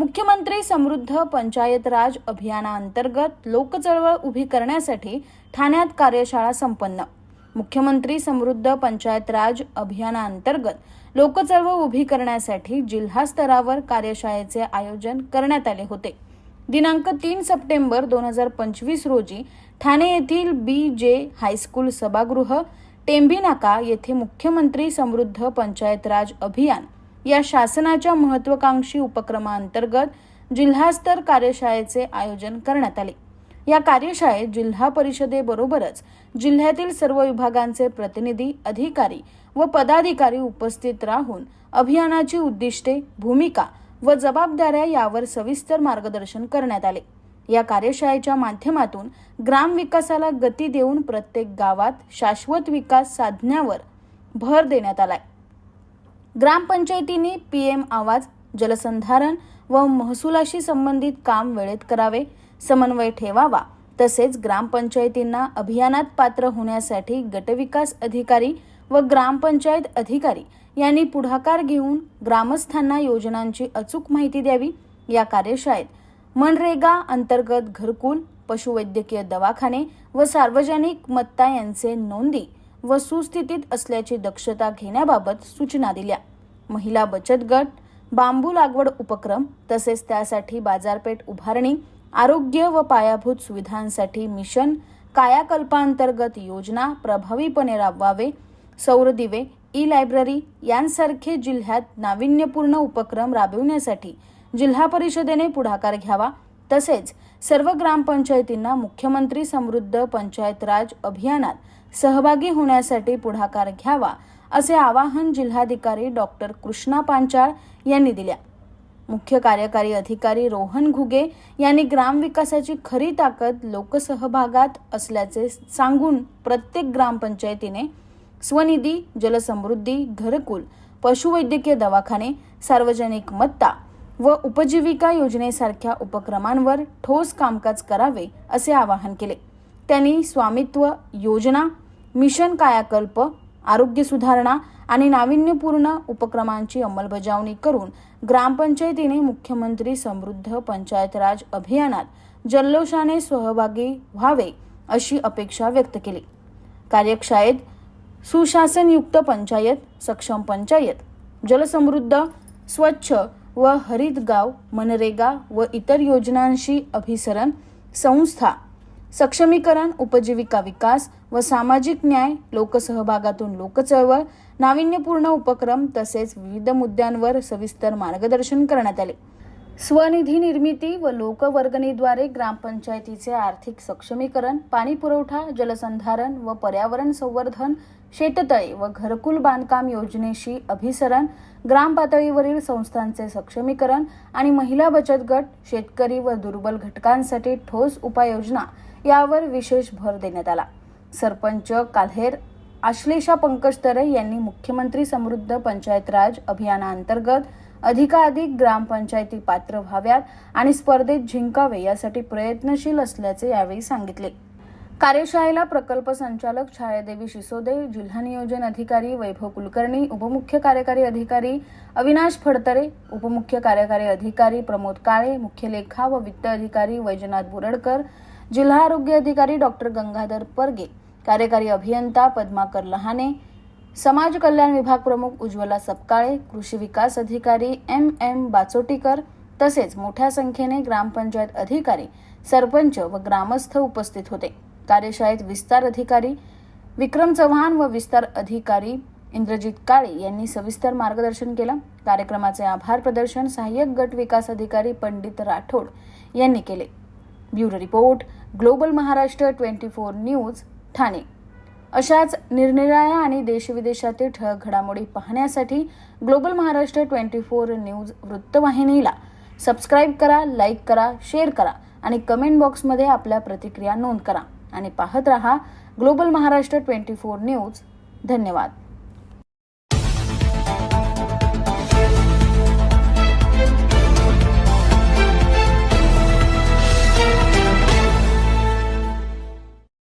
मुख्यमंत्री समृद्ध पंचायत राज अभियानाअंतर्गत लोकचळवळ उभी करण्यासाठी ठाण्यात कार्यशाळा संपन्न. मुख्यमंत्री समृद्ध पंचायत राज अभियानाअंतर्गत लोकचळवळ उभी करण्यासाठी जिल्हा स्तरावर कार्यशाळेचे आयोजन करण्यात आले होते. दिनांक तीन सप्टेंबर दोन हजार पंचवीस रोजी ठाणे येथील बी जे हायस्कूल सभागृह टेंभी नाका येथे मुख्यमंत्री समृद्ध पंचायत राज अभियान या शासनाच्या महत्वाकांक्षी उपक्रमाअंतर्गत जिल्हास्तर कार्यशाळेचे आयोजन करण्यात आले. या कार्यशाळेत जिल्हा परिषदेबरोबरच जिल्ह्यातील सर्व विभागांचे प्रतिनिधी अधिकारी व पदाधिकारी उपस्थित राहून अभियानाची उद्दिष्टे भूमिका व जबाबदाऱ्या यावर सविस्तर मार्गदर्शन करण्यात आले. या कार्यशाळेच्या माध्यमातून ग्राम विकासाला गती देऊन प्रत्येक गावात शाश्वत विकास साधण्यावर भर देण्यात आलाय. ग्रामपंचायतीने पीएम आवाज जलसंधारण व महसुलाशी संबंधित काम वेळेत करावे समन्वय ठेवावा. तसेच ग्रामपंचायतींना अभियानात पात्र होण्यासाठी गटविकास अधिकारी व ग्रामपंचायत अधिकारी यांनी पुढाकार घेऊन ग्रामस्थांना योजनांची अचूक माहिती द्यावी या कार्यशाळेत. मनरेगा अंतर्गत घरकुल पशुवैद्यकीय दवाखाने व सार्वजनिक मत्ता यांचे नोंदी व सुस्थितीत असल्याची दक्षता घेण्याबाबत सूचना दिल्या. महिला बचत गट बांबू लागवड उपक्रम तसेच त्यासाठी बाजारपेठ उभारणी आरोग्य व पायाभूत सुविधांसाठी मिशन कायाकल्पांतर्गत योजना प्रभावीपणे राबवावे सौर दिवे ई लायब्ररी यांसारखे जिल्ह्यात नाविन्यपूर्ण उपक्रम राबविण्यासाठी जिल्हा परिषदेने पुढाकार घ्यावा. तसेच सर्व ग्रामपंचायतींना मुख्यमंत्री समृद्ध पंचायत राज अभियानात सहभागी होण्यासाठी पुढाकार घ्यावा असे आवाहन जिल्हाधिकारी डॉक्टर कृष्णा पांचाळ यांनी दिल्या. मुख्य कार्यकारी अधिकारी रोहन घुगे यांनी ग्रामविकासाची खरी ताकद लोकसहभागात असल्याचे सांगून प्रत्येक ग्रामपंचायतीने स्वनिधी जलसमृद्धी घरकुल पशुवैद्यकीय दवाखाने सार्वजनिक मत्ता व उपजीविका योजनेसारख्या उपक्रमांवर ठोस कामकाज करावे असे आवाहन केले. त्यांनी स्वामित्व योजना मिशन कायाकल्प आरोग्य सुधारणा आणि नाविन्यपूर्ण उपक्रमांची अंमलबजावणी करून ग्रामपंचायतीने मुख्यमंत्री समृद्ध पंचायत राज अभियानात जल्लोषाने सहभागी व्हावे अशी अपेक्षा व्यक्त केली. कार्यशाळेत सुशासनयुक्त पंचायत सक्षम पंचायत जलसमृद्ध स्वच्छ व हरित गाव मनरेगा व इतर योजनांशी अभिसरण संस्था सक्षमीकरण उपजीविका विकास व सामाजिक न्याय लोकसहभागातून लोकचळवळ नाविन्यपूर्ण उपक्रम तसेच विविध मुद्द्यांवर सविस्तर मार्गदर्शन करण्यात आले. स्वनिधी निर्मिती व लोकवर्गणीद्वारे ग्रामपंचायतीचे आर्थिक सक्षमीकरण पाणी पुरवठा जलसंधारण व पर्यावरण संवर्धन शेततळे व घरकुल बांधकाम योजनेशी अभिसरण ग्राम पातळीवरील संस्थांचे सक्षमीकरण आणि महिला बचत गट शेतकरी व दुर्बल घटकांसाठी ठोस उपाययोजना यावर विशेष भर देण्यात आला. सरपंच काल्हेर आश्लेषा पंकज तरे यांनी मुख्यमंत्री समृद्ध पंचायत राज अभियानाअंतर्गत अधिकाधिक ग्रामपंचायती पात्र व्हाव्यात आणि स्पर्धेत जिंकावे यासाठी प्रयत्नशील असल्याचे यावेळी सांगितले. कार्यशाळेला प्रकल्प संचालक छायादेवी शिसोदे जिल्हा नियोजन अधिकारी वैभव कुलकर्णी उपमुख्य कार्यकारी अधिकारी अविनाश फडतरे उपमुख्य कार्यकारी अधिकारी प्रमोद काळे मुख्य लेखा व वित्त अधिकारी वैजनाथ बोरडकर जिल्हा आरोग्य अधिकारी डॉक्टर गंगाधर परगे कार्यकारी अभियंता पद्माकर लहाने समाज कल्याण विभाग प्रमुख उज्ज्वला सपकाळे कृषी विकास अधिकारी एम एम बाचोटीकर तसेच मोठ्या संख्येने ग्रामपंचायत अधिकारी सरपंच व ग्रामस्थ उपस्थित होते. कार्यशाळेत विस्तार अधिकारी विक्रम चव्हाण व विस्तार अधिकारी इंद्रजित काळे यांनी सविस्तर मार्गदर्शन केलं. कार्यक्रमाचे आभार प्रदर्शन सहाय्यक गट विकास अधिकारी पंडित राठोड यांनी केले. Bureau report global Maharashtra twenty four news Thane. अशाच निरनिराळ्या आणि देशविदेशातील ठळक घडामोडी पाहण्यासाठी global Maharashtra twenty four news वृत्तवाहिनीला सबस्क्राईब करा लाईक करा शेअर करा आणि कमेंट बॉक्समध्ये आपल्या प्रतिक्रिया नोंद करा. आणि पाहत रहा global Maharashtra twenty four news. धन्यवाद.